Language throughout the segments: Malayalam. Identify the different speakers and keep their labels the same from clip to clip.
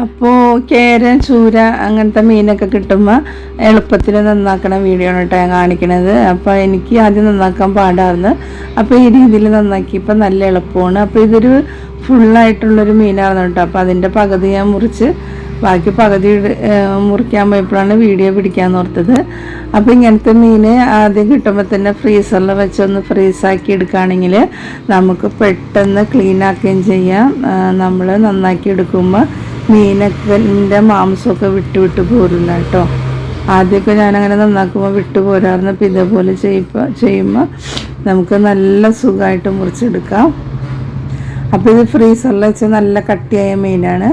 Speaker 1: അപ്പോൾ കേരൻ ചൂര അങ്ങനത്തെ മീനൊക്കെ കിട്ടുമ്പോൾ എളുപ്പത്തിൽ നന്നാക്കണ വീഡിയോ ആണ് കേട്ടോ ഞാൻ കാണിക്കണത്. അപ്പോൾ എനിക്ക് ആദ്യം നന്നാക്കാൻ പാടായിരുന്നു അപ്പോൾ ഈ രീതിയിൽ നന്നാക്കിയപ്പോൾ നല്ല എളുപ്പമാണ്. അപ്പോൾ ഇതൊരു ഫുള്ളായിട്ടുള്ളൊരു മീനായിരുന്നു കേട്ടോ അപ്പോൾ അതിന്റെ പകുതി ഞാൻ മുറിച്ച് ബാക്കി പകുതി മുറിക്കാൻ പോയപ്പോഴാണ് വീഡിയോ പിടിക്കാൻ ഓർത്തത്. അപ്പോൾ ഇങ്ങനത്തെ മീൻ ആദ്യം കിട്ടുമ്പോൾ തന്നെ ഫ്രീസറിൽ വെച്ചൊന്ന് ഫ്രീസാക്കി എടുക്കുകയാണെങ്കിൽ നമുക്ക് പെട്ടെന്ന് ക്ലീൻ ആക്കുകയും ചെയ്യാം. നമ്മൾ നന്നാക്കി എടുക്കുമ്പോൾ മീനൊക്കെ മാംസമൊക്കെ വിട്ട് വിട്ട് പോരുന്ന കേട്ടോ. ആദ്യമൊക്കെ ഞാനങ്ങനെ നന്നാക്കുമ്പോൾ വിട്ടു പോരായിരുന്നു അപ്പോൾ ഇതേപോലെ ചെയ്യുമ്പോൾ ചെയ്യുമ്പോൾ നമുക്ക് നല്ല സുഖമായിട്ട് മുറിച്ചെടുക്കാം. അപ്പോൾ ഇത് ഫ്രീസറിൽ വെച്ച് നല്ല കട്ടിയായ മീനാണ്.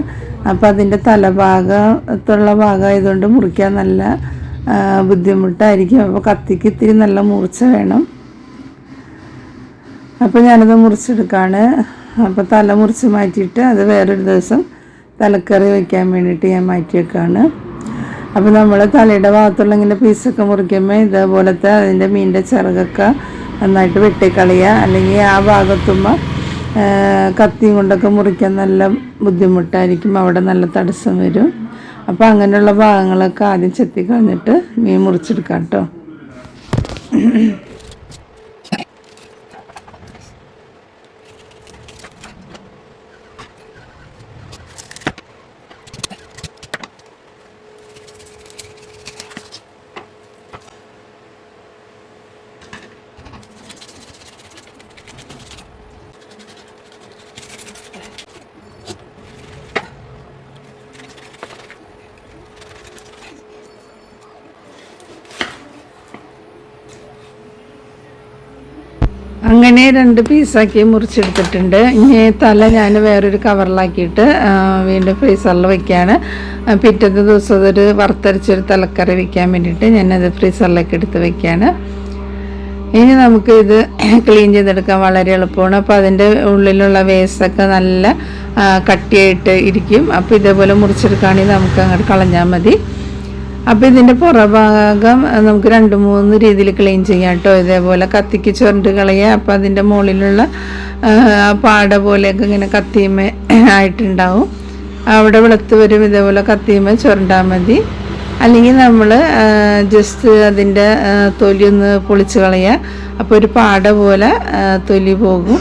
Speaker 1: അപ്പോൾ അതിന്റെ തലഭാഗത്തുള്ള ഭാഗമായതുകൊണ്ട് മുറിക്കാൻ നല്ല ബുദ്ധിമുട്ടായിരിക്കും. അപ്പോൾ കത്തിക്ക് ഇത്തിരി നല്ല മുറിച്ച വേണം. അപ്പോൾ ഞാനത് മുറിച്ചെടുക്കാണ്. അപ്പോൾ തല മുറിച്ച് മാറ്റിയിട്ട് അത് വേറൊരു ദിവസം തലക്കറി വയ്ക്കാൻ വേണ്ടിയിട്ട് ഞാൻ മാറ്റി വെക്കാണ് അപ്പോൾ നമ്മൾ തലയുടെ ഭാഗത്തുള്ള ഇങ്ങനെ പീസൊക്കെ മുറിക്കുമ്പോൾ ഇതേപോലത്തെ അതിന്റെ മീനിന്റെ ചിറകൊക്കെ നന്നായിട്ട് വെട്ടിക്കളയുക. അല്ലെങ്കിൽ ആ ഭാഗത്തുമ്പോൾ കത്തിയും കൊണ്ടൊക്കെ മുറിക്കാൻ നല്ല ബുദ്ധിമുട്ടായിരിക്കും. അവിടെ നല്ല തടസ്സം വരും. അപ്പോൾ അങ്ങനെയുള്ള ഭാഗങ്ങളൊക്കെ ആദ്യം ചെത്തി കളഞ്ഞിട്ട് മീൻ മുറിച്ചെടുക്കാം കേട്ടോ. അങ്ങനെ രണ്ട് പീസാക്കി മുറിച്ചെടുത്തിട്ടുണ്ട്. ഇനി തല ഞാൻ വേറൊരു കവറിലാക്കിയിട്ട് വീണ്ടും ഫ്രീസറിൽ വെക്കുകയാണ് പിറ്റത്തെ ദിവസം അതൊരു വറുത്തരച്ചൊരു തലക്കറി വെക്കാൻ വേണ്ടിയിട്ട് ഞാനത് ഫ്രീസറിലേക്ക് എടുത്ത് വെക്കുകയാണ് ഇനി നമുക്ക് ഇത് ക്ലീൻ ചെയ്തെടുക്കാൻ വളരെ എളുപ്പമാണ്. അപ്പോൾ അതിന്റെ ഉള്ളിലുള്ള വേസ്റ്റൊക്കെ നല്ല കട്ടിയായിട്ട് ഇരിക്കും. അപ്പോൾ ഇതേപോലെ മുറിച്ചെടുക്കുകയാണെങ്കിൽ നമുക്ക് അങ്ങോട്ട് കളഞ്ഞാൽ മതി. അപ്പോൾ ഇതിന്റെ പുറഭാഗം നമുക്ക് രണ്ട് മൂന്ന് രീതിയിൽ ക്ലീൻ ചെയ്യാം കേട്ടോ ഇതേപോലെ കത്തിക്ക് ചുരണ്ട് കളയുക. അപ്പോൾ അതിന്റെ മുകളിലുള്ള പാട പോലെയൊക്കെ ഇങ്ങനെ കത്തിയമ്മ ആയിട്ടുണ്ടാവും. അവിടെ വെളുത്ത് വരും ഇതേപോലെ കത്തിയമ്മ ചുരണ്ടാൽ മതി. അല്ലെങ്കിൽ നമ്മൾ ജസ്റ്റ് അതിന്റെ തൊലി ഒന്ന് പൊളിച്ച് കളയുക. അപ്പോൾ ഒരു പാട പോലെ തൊലി പോകും.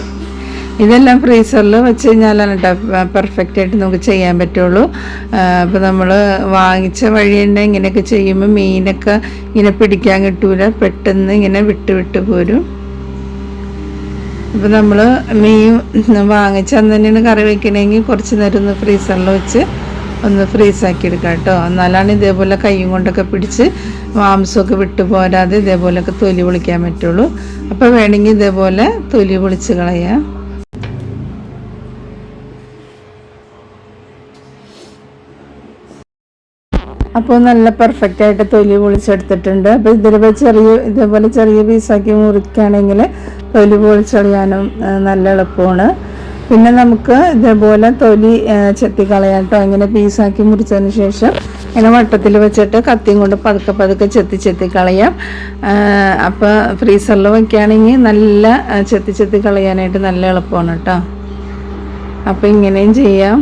Speaker 1: ഇതെല്ലാം ഫ്രീസറിൽ വെച്ച് കഴിഞ്ഞാലാണ് കേട്ടോ പെർഫെക്റ്റ് ആയിട്ട് നമുക്ക് ചെയ്യാൻ പറ്റുള്ളൂ. അപ്പോൾ നമ്മൾ വാങ്ങിച്ച വഴി തന്നെ ഇങ്ങനെയൊക്കെ ചെയ്യുമ്പോൾ മീനൊക്കെ ഇങ്ങനെ പിടിക്കാൻ കിട്ടൂല. പെട്ടെന്ന് ഇങ്ങനെ വിട്ട് വിട്ട് പോരും. അപ്പോൾ നമ്മൾ മീൻ വാങ്ങിച്ച അന്ന് തന്നെയാണ് കറി വയ്ക്കണമെങ്കിൽ കുറച്ച് നേരം ഒന്ന് ഫ്രീസറിൽ വെച്ച് ഒന്ന് ഫ്രീസാക്കി എടുക്കാം കേട്ടോ എന്നാലാണ് ഇതേപോലെ കൈയും കൊണ്ടൊക്കെ പിടിച്ച് മാംസമൊക്കെ വിട്ടു പോരാതെ ഇതേപോലെയൊക്കെ തൊലി പൊളിക്കാൻ പറ്റുള്ളൂ. അപ്പോൾ വേണമെങ്കിൽ ഇതേപോലെ തൊലി പൊളിച്ച് കളയാം. അപ്പോൾ നല്ല പെർഫെക്റ്റ് ആയിട്ട് തൊലി പൊളിച്ചെടുത്തിട്ടുണ്ട്. അപ്പോൾ ഇതിലിപ്പോൾ ചെറിയ ഇതേപോലെ ചെറിയ പീസാക്കി മുറിക്കുകയാണെങ്കിൽ തൊലി പൊളിച്ചെളിയാനും നല്ല എളുപ്പമാണ്. പിന്നെ നമുക്ക് ഇതേപോലെ തൊലി ചെത്തിക്കളയാട്ടോ ഇങ്ങനെ പീസാക്കി മുറിച്ചതിന് ശേഷം ഇങ്ങനെ വട്ടത്തിൽ വെച്ചിട്ട് കത്തിയും കൊണ്ട് പതുക്കെ പതുക്കെ ചെത്തി ചെത്തി കളയാം. അപ്പോൾ ഫ്രീസറിൽ വയ്ക്കുകയാണെങ്കിൽ നല്ല ചെത്തി ചെത്തി കളയാനായിട്ട് നല്ല എളുപ്പമാണ് കേട്ടോ അപ്പോൾ ഇങ്ങനെയും ചെയ്യാം.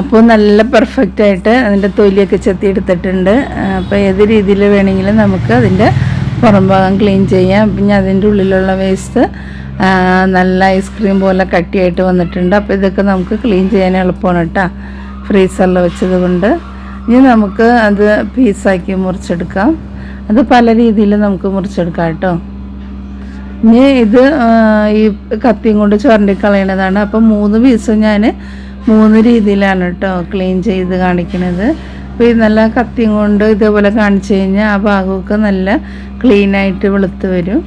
Speaker 1: അപ്പോൾ നല്ല പെർഫെക്റ്റ് ആയിട്ട് അതിന്റെ തൊലിയൊക്കെ ചെത്തി എടുത്തിട്ടുണ്ട്. അപ്പോൾ ഏത് രീതിയിൽ വേണമെങ്കിലും നമുക്ക് അതിന്റെ പുറം ഭാഗം ക്ലീൻ ചെയ്യാം. പിന്നെ അതിന്റെ ഉള്ളിലുള്ള വേസ്റ്റ് നല്ല ഐസ്ക്രീം പോലെ കട്ടിയായിട്ട് വന്നിട്ടുണ്ട്. അപ്പോൾ ഇതൊക്കെ നമുക്ക് ക്ലീൻ ചെയ്യാൻ എളുപ്പമാണ് കേട്ടോ ഫ്രീസറിൽ വെച്ചത് കൊണ്ട്. ഇനി നമുക്ക് അത് പീസാക്കി മുറിച്ചെടുക്കാം. അത് പല രീതിയിൽ നമുക്ക് മുറിച്ചെടുക്കാം കേട്ടോ ഇനി ഇത് ഈ കത്തിയും കൊണ്ട് ചുരണ്ടിക്കളയണതാണ് അപ്പം മൂന്ന് പീസ് ഞാൻ മൂന്ന് രീതിയിലാണ് കേട്ടോ ക്ലീൻ ചെയ്ത് കാണിക്കണത്. അപ്പോൾ ഇത് നല്ല കത്തിയും കൊണ്ട് ഇതേപോലെ കാണിച്ചു കഴിഞ്ഞാൽ ആ ഭാഗമൊക്കെ നല്ല ക്ലീനായിട്ട് വെളുത്ത് വരും.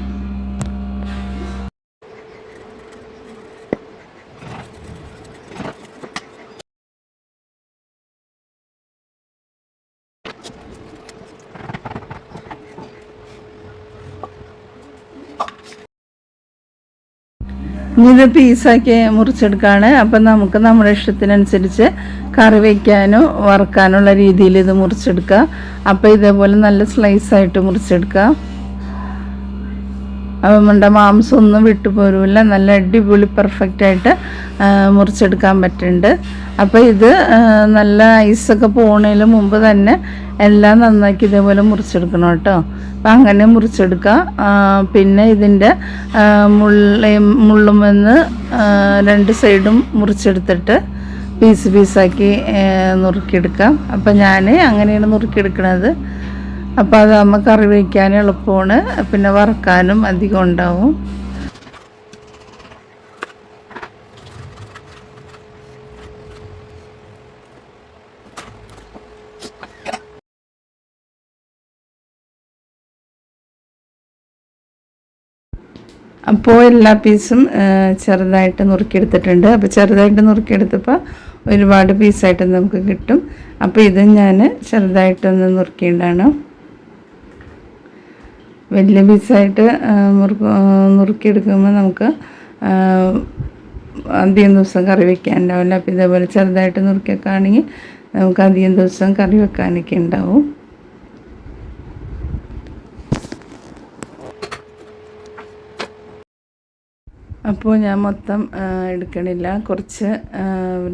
Speaker 1: ഇത് പീസാക്കി മുറിച്ചെടുക്കുകയാണ് അപ്പം നമുക്ക് നമ്മുടെ ഇഷ്ടത്തിനനുസരിച്ച് കറി വയ്ക്കാനോ വറുക്കാനുള്ള രീതിയിൽ ഇത് മുറിച്ചെടുക്കുക അപ്പോൾ ഇതേപോലെ നല്ല സ്ലൈസായിട്ട് മുറിച്ചെടുക്കുക നമ്മുടെ മാംസം ഒന്നും വിട്ടുപോരുമില്ല നല്ല അടിപൊളി പെർഫെക്റ്റ് ആയിട്ട് മുറിച്ചെടുക്കാൻ പറ്റുന്നുണ്ട്. അപ്പോൾ ഇത് നല്ല ഐസൊക്കെ പോണതിന് മുമ്പ് തന്നെ എല്ലാം നന്നാക്കി ഇതേപോലെ മുറിച്ചെടുക്കണം കേട്ടോ. അപ്പം അങ്ങനെ മുറിച്ചെടുക്കുക പിന്നെ ഇതിന്റെ മുള്ള മുള്ളുമെന്ന് രണ്ട് സൈഡും മുറിച്ചെടുത്തിട്ട് പീസ് പീസാക്കി നുറുക്കിയെടുക്കാം. അപ്പം ഞാൻ അങ്ങനെയാണ് നുറുക്കിയെടുക്കണത്. അപ്പോൾ അത് നമുക്ക് കറി വയ്ക്കാൻ എളുപ്പമാണ്. പിന്നെ വറക്കാനും അധികം ഉണ്ടാവും. അപ്പോൾ എല്ലാ പീസും ചെറുതായിട്ട് നുറുക്കിയെടുത്തിട്ടുണ്ട്. അപ്പോൾ ചെറുതായിട്ട് നുറുക്കിയെടുത്തപ്പോൾ ഒരുപാട് പീസായിട്ട് നമുക്ക് കിട്ടും. അപ്പോൾ ഇത് ഞാൻ ചെറുതായിട്ടൊന്ന് നുറുക്കിയിട്ടാണ് വലിയ പീസായിട്ട് മുറുക്ക് നുറുക്കിയെടുക്കുമ്പോൾ നമുക്ക് അധികം ദിവസം കറി വെക്കാനുണ്ടാവില്ല. അപ്പോൾ ഇതേപോലെ ചെറുതായിട്ട് നുറുക്കിയൊക്കെ നമുക്ക് അധികം ദിവസം കറി വെക്കാനൊക്കെ ഉണ്ടാവും. അപ്പോൾ ഞാൻ മൊത്തം എടുക്കണില്ല. കുറച്ച്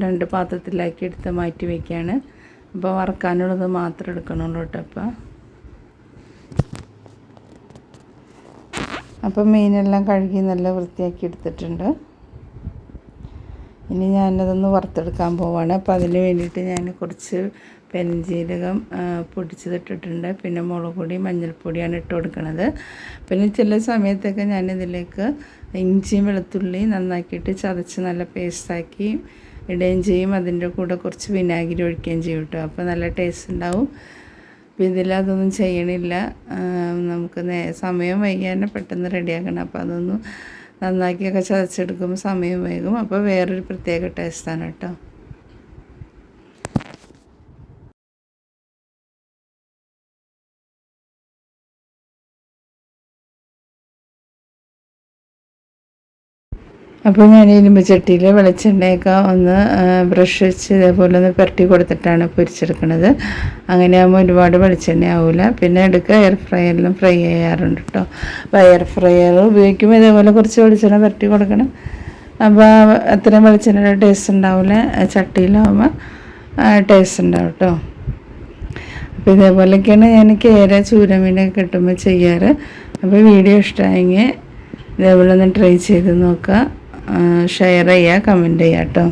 Speaker 1: രണ്ട് പാത്രത്തിലാക്കി എടുത്ത് മാറ്റി വയ്ക്കുകയാണ് അപ്പോൾ വറക്കാനുള്ളത് മാത്രം എടുക്കണുള്ളൂ കേട്ടോ അപ്പോൾ അപ്പം മീനെല്ലാം കഴുകി നല്ല വൃത്തിയാക്കി എടുത്തിട്ടുണ്ട്. ഇനി ഞാനതൊന്ന് വറുത്തെടുക്കാൻ പോവാണ്. അപ്പോൾ അതിന് വേണ്ടിയിട്ട് ഞാൻ കുറച്ച് പെരുംജീരകം ആ, പൊടിച്ചതിട്ടിട്ടുണ്ട്. പിന്നെ മുളക് പൊടി മഞ്ഞൾപ്പൊടിയാണ് ഇട്ട് കൊടുക്കുന്നത് പിന്നെ ചില സമയത്തൊക്കെ ഞാനിതിലേക്ക് ഇഞ്ചിയും വെളുത്തുള്ളി നന്നാക്കിയിട്ട് ചതച്ച് നല്ല പേസ്റ്റാക്കി ഇടുകയും ചെയ്യും. അതിന്റെ കൂടെ കുറച്ച് വിനാഗിരി ഒഴിക്കുകയും ചെയ്യും കേട്ടോ. അപ്പോൾ നല്ല ടേസ്റ്റ് ഉണ്ടാവും. അപ്പോൾ ഇതിലതൊന്നും ചെയ്യണില്ല. ആ, നമുക്ക് നേ സമയം വൈകാൻ പെട്ടെന്ന് റെഡിയാക്കണം. അപ്പോൾ അതൊന്ന് നന്നാക്കിയൊക്കെ ചതച്ചെടുക്കുമ്പോൾ സമയം വൈകും. അപ്പോൾ വേറൊരു പ്രത്യേക ടേസ്റ്റാണ് കേട്ടോ. അപ്പോൾ ഞാൻ ഇരുമ്പ് ചട്ടിയിൽ വെളിച്ചെണ്ണയൊക്കെ ഒന്ന് ബ്രഷ് വെച്ച് ഇതേപോലെ ഒന്ന് പുരട്ടി കൊടുത്തിട്ടാണ് പൊരിച്ചെടുക്കുന്നത് അങ്ങനെ ആകുമ്പോൾ ഒരുപാട് വെളിച്ചെണ്ണ ആവില്ല പിന്നെ എടുക്കുക എയർ ഫ്രയറിലും ഫ്രൈ ചെയ്യാറുണ്ട് കേട്ടോ അപ്പോൾ എയർ ഫ്രയർ ഉപയോഗിക്കുമ്പോൾ ഇതേപോലെ കുറച്ച് വെളിച്ചെണ്ണ പുരട്ടി കൊടുക്കണം. അപ്പോൾ അത്രയും വെളിച്ചെണ്ണയുടെ ടേസ്റ്റ് ഉണ്ടാവില്ല. ചട്ടിയിലാവുമ്പോൾ ടേസ്റ്റ് ഉണ്ടാവും കേട്ടോ അപ്പോൾ ഇതേപോലെയൊക്കെയാണ് ഞാൻ കേര ചൂരമീനൊക്കെ കിട്ടുമ്പോൾ ചെയ്യാറ്. അപ്പോൾ വീഡിയോ ഇഷ്ടമായെങ്കിൽ ഇതേപോലെ ഒന്ന് ട്രൈ ചെയ്ത് നോക്കുക. ഷെയർ ചെയ്യുക കമന്റ് ചെയ്യുക കേട്ടോ